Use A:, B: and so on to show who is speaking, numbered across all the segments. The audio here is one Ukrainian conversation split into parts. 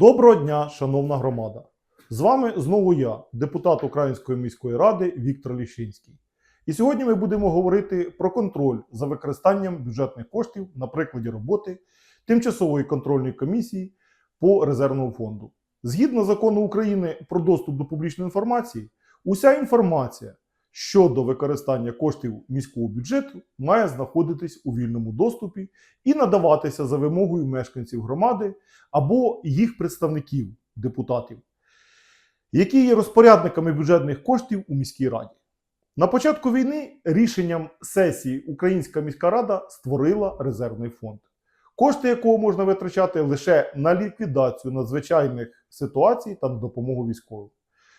A: Доброго дня, шановна громада! З вами знову я, депутат Української міської ради Віктор Ліщинський. І сьогодні ми будемо говорити про контроль за використанням бюджетних коштів на прикладі роботи Тимчасової контрольної комісії по резервному фонду. Згідно закону України про доступ до публічної інформації, уся інформація щодо використання коштів міського бюджету має знаходитись у вільному доступі і надаватися за вимогою мешканців громади або їх представників, депутатів, які є розпорядниками бюджетних коштів у міській раді. На початку війни рішенням сесії Українська міська рада створила резервний фонд, кошти якого можна витрачати лише на ліквідацію надзвичайних ситуацій та на допомогу військовим.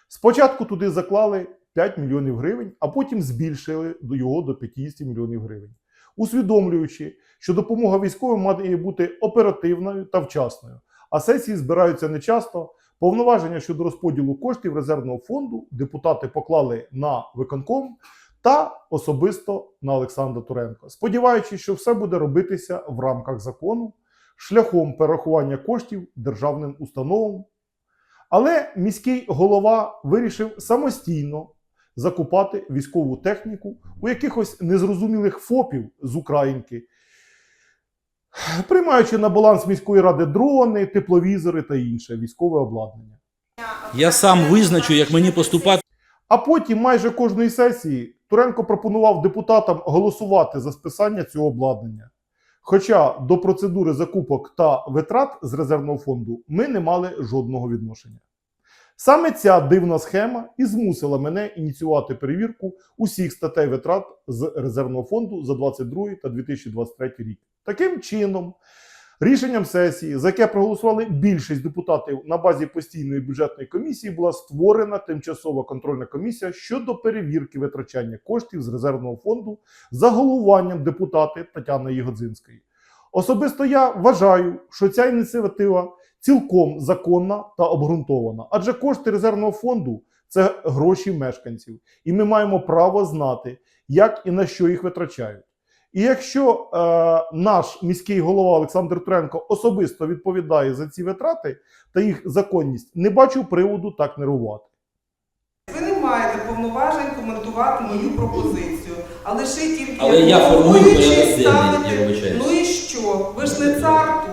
A: Спочатку туди заклали 5 мільйонів гривень, а потім збільшили його до 50 мільйонів гривень, усвідомлюючи, що допомога військовим має бути оперативною та вчасною, а сесії збираються нечасто. Повноваження щодо розподілу коштів резервного фонду депутати поклали на виконком та особисто на Олександра Туренко, сподіваючись, що все буде робитися в рамках закону шляхом перерахування коштів державним установам. Але міський голова вирішив самостійно закупати військову техніку у якихось незрозумілих ФОПів з Українки, приймаючи на баланс міської ради дрони, тепловізори та інше військове обладнання.
B: Я сам визначу, як мені поступати.
A: А потім майже кожної сесії Туренко пропонував депутатам голосувати за списання цього обладнання. Хоча до процедури закупок та витрат з резервного фонду ми не мали жодного відношення. Саме ця дивна схема і змусила мене ініціювати перевірку усіх статей витрат з резервного фонду за 2022 та 2023 рік. Таким чином, рішенням сесії, за яке проголосували більшість депутатів на базі постійної бюджетної комісії, була створена тимчасова контрольна комісія щодо перевірки витрачання коштів з резервного фонду за головуванням депутати Тетяни Єгодзинської. Особисто я вважаю, що ця ініціатива цілком законна та обґрунтована, адже кошти резервного фонду це гроші мешканців, і ми маємо право знати, як і на що їх витрачають. І якщо е, наш міський голова Олександр Тренко особисто відповідає за ці витрати та їх законність, не бачу приводу так нервувати.
C: Ви не маєте повноважень коментувати мою пропозицію, а лише тільки
B: Але я формую
C: ставити-
B: я вибачаюсь.
C: Ну і що? Ви ж не цар тут,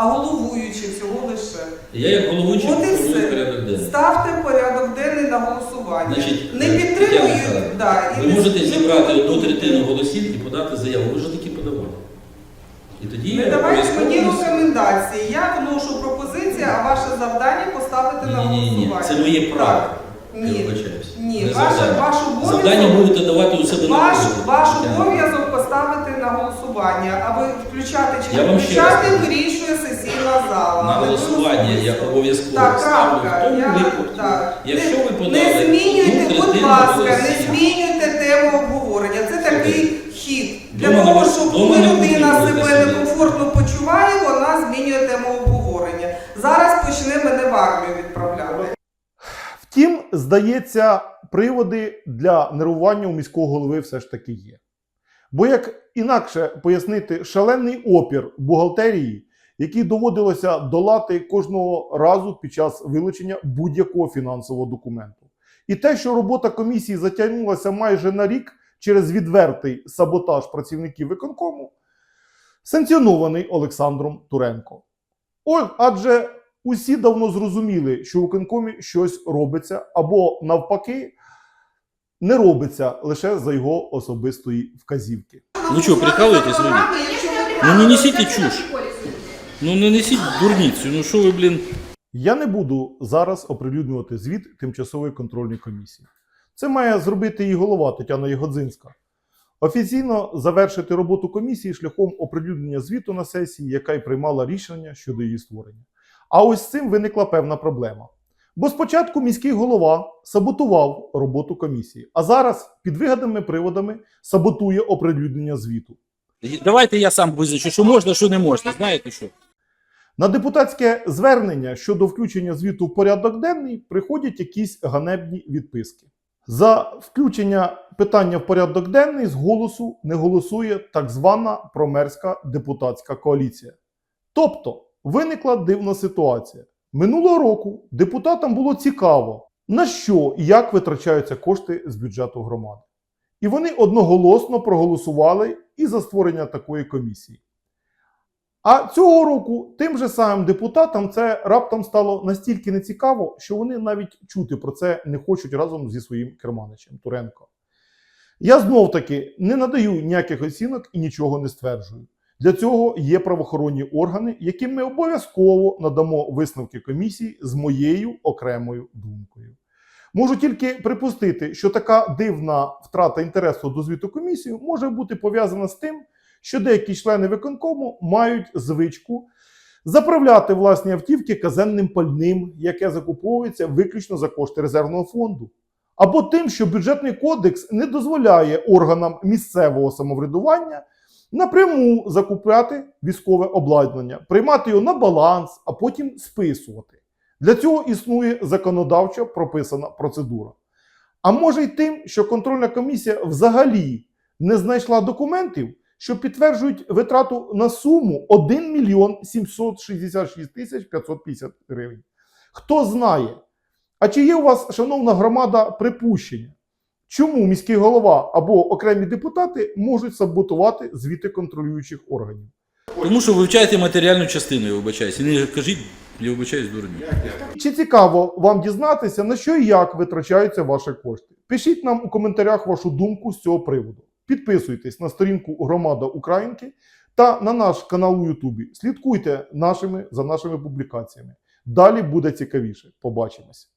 C: а головуючий всього лише.
B: Я як головуючий
C: От і
B: формую
C: все.
B: порядок денний.
C: Ставте порядок денний на голосування.
B: Значить,
C: не
B: е, Тетяна
C: Да, і
B: Ви
C: не-
B: можете
C: не
B: зібрати одну третину голосів і подати заяву. Ви вже таки подавали. І тоді
C: Не давайте
B: обов'язково
C: мені рекомендації. Я вношу пропозиції, а ваше завдання поставити на
B: Ні, ні, ні,
C: голосування.
B: це моє право.
C: Так.
B: Я
C: Ні.
B: вибачаюсь.
C: Ні,
B: Не
C: ваше,
B: завдання.
C: ваш обов'язок.
B: Завдання будете давати у себе на
C: ваш обов'язок поставити на голосування, аби включати чи
B: Я
C: не
B: вам ще раз
C: включати
B: кажу.
C: вирішує сесійна зала.
B: На
C: ви
B: голосування я обов'язково
C: Так,
B: ставлю
C: крапка.
B: в тому
C: Я-
B: випадку,
C: так.
B: якщо
C: Не-
B: ви подали
C: Не змінюйте,
B: одну
C: будь
B: третину
C: ласка, не
B: голосів.
C: змінюйте тему обговорення. Це такий хід. Для
B: Дома
C: того, щоб
B: дома
C: коли
B: не
C: людина себе некомфортно почуває, вона змінює тему обговорення. Зараз почне мене в армію відправляти.
A: Втім, здається, приводи для нервування у міського голови все ж таки є. Бо як інакше пояснити шалений опір бухгалтерії, який доводилося долати кожного разу під час вилучення будь-якого фінансового документу. І те, що робота комісії затягнулася майже на рік через відвертий саботаж працівників виконкому, санкціонований Олександром Туренко. О, адже усі давно зрозуміли, що у виконкомі щось робиться, або навпаки, не робиться лише за його особистої вказівки.
B: Ну що, прикалуєтесь, люди? Ну не несіть чуш. Ну не несіть дурницю. Ну що ви, блін.
A: Я не буду зараз оприлюднювати звіт тимчасової контрольної комісії. Це має зробити її голова Тетяна Єгодзинська. Офіційно завершити роботу комісії шляхом оприлюднення звіту на сесії, яка й приймала рішення щодо її створення. А ось з цим виникла певна проблема. Бо спочатку міський голова саботував роботу комісії, а зараз під вигаданими приводами саботує оприлюднення звіту.
B: Давайте я сам визначу, що можна, що не можна. Знаєте що?
A: На депутатське звернення щодо включення звіту в порядок денний приходять якісь ганебні відписки. За включення питання в порядок денний з голосу не голосує так звана промерська депутатська коаліція. Тобто виникла дивна ситуація. Минулого року депутатам було цікаво, на що і як витрачаються кошти з бюджету громади. І вони одноголосно проголосували і за створення такої комісії. А цього року тим же самим депутатам це раптом стало настільки нецікаво, що вони навіть чути про це не хочуть разом зі своїм керманичем Туренко. Я знов таки не надаю ніяких оцінок і нічого не стверджую. Для цього є правоохоронні органи, яким ми обов'язково надамо висновки комісії з моєю окремою думкою. Можу тільки припустити, що така дивна втрата інтересу до звіту комісії може бути пов'язана з тим, що деякі члени виконкому мають звичку заправляти власні автівки казенним пальним, яке закуповується виключно за кошти резервного фонду, або тим, що бюджетний кодекс не дозволяє органам місцевого самоврядування напряму закупляти військове обладнання, приймати його на баланс, а потім списувати. Для цього існує законодавчо прописана процедура. А може й тим, що контрольна комісія взагалі не знайшла документів, що підтверджують витрату на суму 1 мільйон 766 тисяч 550 гривень. Хто знає? А чи є у вас, шановна громада, припущення? Чому міський голова або окремі депутати можуть саботувати звіти контролюючих органів?
B: Тому що вивчайте матеріальну частину, я вибачаюсь. І не кажіть, я вибачаюсь, дурню.
A: Чи цікаво вам дізнатися, на що і як витрачаються ваші кошти? Пишіть нам у коментарях вашу думку з цього приводу. Підписуйтесь на сторінку Громада Українки та на наш канал у Ютубі. Слідкуйте нашими, за нашими публікаціями. Далі буде цікавіше. Побачимось.